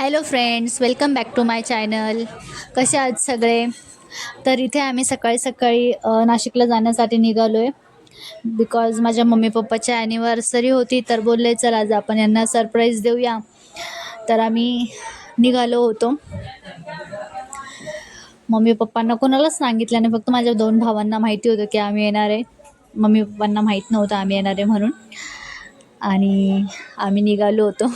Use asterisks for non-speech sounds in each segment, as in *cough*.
Hello friends welcome back to my channel कसे आहात सगळे? तर इथे आम्ही सकाळी सकाळी नाशिकला जाण्यासाठी निघालो आहे बिकॉज माझ्या मम्मी पप्पाची ॲनिव्हर्सरी होती तर बोलले चल आज आपण यांना सरप्राईज देऊया. तर आम्ही निघालो होतो. मम्मी पप्पांना कोणालाच सांगितलं नाही. फक्त माझ्या दोन भावांना माहिती होतं की आम्ही येणार आहे. मम्मी पप्पांना माहीत नव्हतं आम्ही येणार आहे म्हणून. आणि आम्ही निघालो होतो.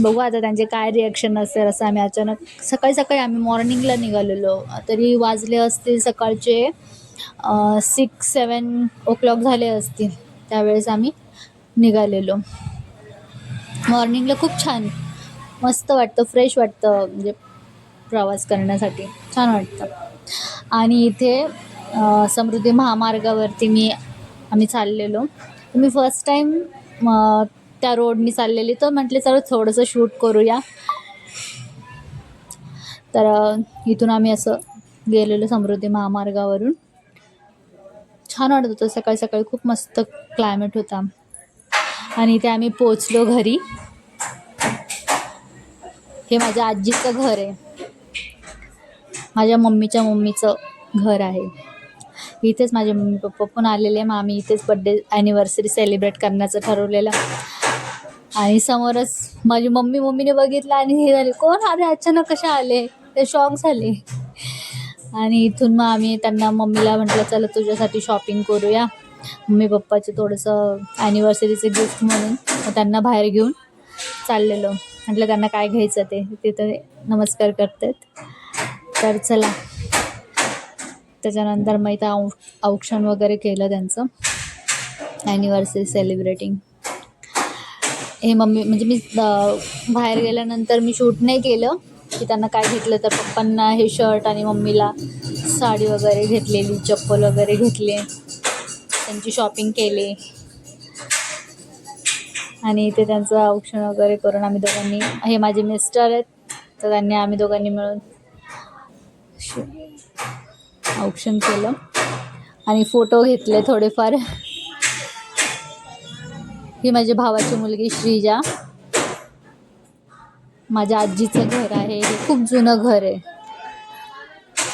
बघू आता त्यांचे काय रिॲक्शन असेल असं आम्ही अचानक सकाळी सकाळी आम्ही मॉर्निंगला निघालेलो. तरी वाजले असतील सकाळचे सिक्स सेवन ओ क्लॉक झाले असतील. त्यावेळेस आम्ही निघालेलो. मॉर्निंगला खूप छान मस्त वाटतं फ्रेश वाटतं म्हणजे प्रवास करण्यासाठी. छान वाटतं. आणि इथे समृद्धी महामार्गावरती मी आम्ही चाललेलो. मी फर्स्ट टाईम त्या रोडनी चाललेली. तर म्हटले चला थोडंसं शूट करूया. तर इथून आम्ही असं गेलेलो समृद्धी महामार्गावरून. छान वाटत होतं. सकाळी सकाळी खूप मस्त क्लायमेट होता. आणि इथे आम्ही पोचलो घरी. हे माझ्या आजीचं घर आहे. माझ्या मम्मीच्या मम्मीचं घर आहे. इथेच माझे मम्मी पप्पा पण आलेले. मग आम्ही इथेच बड्डे ॲनिव्हर्सरी सेलिब्रेट करण्याचं ठरवलेलं. आणि समोरच माझी मम्मी मम्मीने बघितलं आणि हे झाले कोण अरे अचानक कशा आले? ते शॉक झाले. आणि इथून मग आम्ही त्यांना मम्मीला म्हटलं चला तुझ्यासाठी शॉपिंग करूया. मम्मी पप्पाचे थोडंसं ॲनिव्हर्सरीचे गिफ्ट म्हणून मग त्यांना बाहेर घेऊन चाललेलो. म्हटलं त्यांना काय घ्यायचं ते? तिथं नमस्कार करतात. तर चला. त्याच्यानंतर मग इथं औ औक्षण वगैरे केलं त्यांचं. ॲनिव्हर्सरी सेलिब्रेटिंग हे मम्मी म्हणजे मी बाहेर गेल्यानंतर मी शूट नाही केलं की त्यांना काय घेतलं तर पप्पांना हे शर्ट आणि मम्मीला साडी वगैरे घेतलेली चप्पल वगैरे घेतले. त्यांची शॉपिंग केली. आणि इथे त्यांचं औक्षण वगैरे करून आम्ही दोघांनी हे माझे मिस्टर आहेत तर त्यांनी आम्ही दोघांनी मिळून श- औक्षण केलं. आणि फोटो घेतले थोडेफार. ही माझ्या भावाची मुलगी श्रीजा. माझ्या आजीचं घर आहे. हे खूप जुनं घर आहे.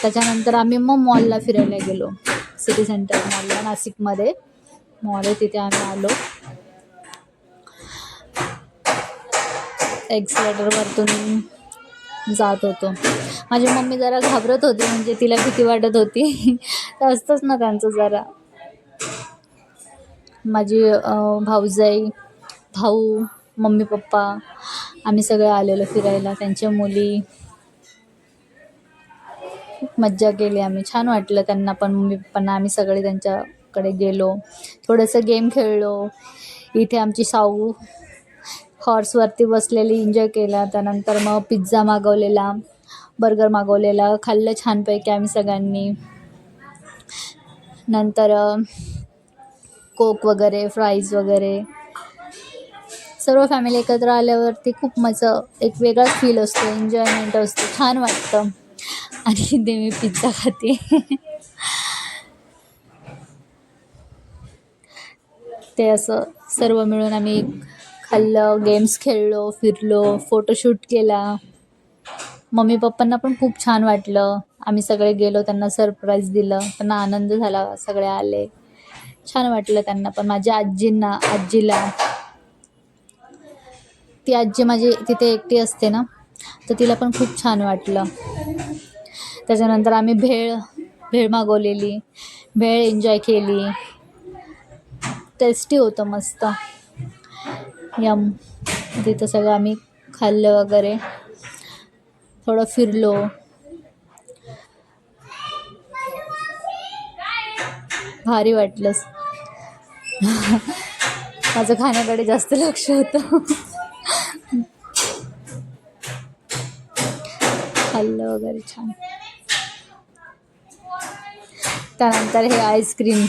त्याच्यानंतर आम्ही मग मॉलला फिरायला गेलो. सिटी सेंटर मॉलला नाशिकमध्ये. मॉल आहे तिथे आम्ही आलो. एक्सलेटरवरतून जात होतो. माझी मम्मी जरा घाबरत होती म्हणजे तिला भीती वाटत होती. *laughs* तर असतंच ना त्यांचं जरा. माझी भाऊजाई भाऊ मम्मी पप्पा आम्ही सगळे आलेलो फिरायला. त्यांच्या मुली. खूप मज्जा केली आम्ही. छान वाटलं त्यांना पण मम्मी पप्पांना. आम्ही सगळे त्यांच्याकडे गेलो. थोडंसं गेम खेळलो. इथे आमची साऊ हॉर्सवरती बसलेली एन्जॉय केला. त्यानंतर मग पिझ्झा मागवलेला बर्गर मागवलेला. खाल्लं छानपैकी आम्ही सगळ्यांनी. नंतर कोक वगैरे फ्राईज वगैरे. सर्व फॅमिली एकत्र आल्यावरती खूप मजा एक वेगळाच फील असतो एन्जॉयमेंट असतो छान वाटतं. आणि ते मी पिझ्झा खाते. ते असं सर्व मिळून आम्ही खाल्लं गेम्स खेळलो फिरलो फोटोशूट केला. मम्मी पप्पांना पण खूप छान वाटलं. आम्ही सगळे गेलो त्यांना सरप्राईज दिलं. त्यांना आनंद झाला सगळे आले. छान वाटलं त्यांना पण माझ्या आजींना आजीला. ती आजी माझी तिथे एकटी असते ना तर तिला पण खूप छान वाटलं. त्याच्यानंतर आम्ही भेळ भेळ मागवलेली भेळ एन्जॉय केली. टेस्टी होतं मस्त. यम तिथं सगळं आम्ही खाल्लं वगैरे. थोडं फिरलो. भारी वाटलं माझं खाण्याकडे जास्त लक्ष होतं. खाल्लं वगैरे छान. त्यानंतर हे आईस्क्रीम.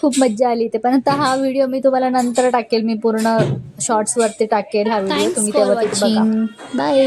खूप मज्जा आली ते पण आता हा व्हिडिओ मी तुम्हाला नंतर टाकेल. मी पूर्ण शॉर्ट्सवरती टाकेल हा व्हिडिओ. तुम्ही बाय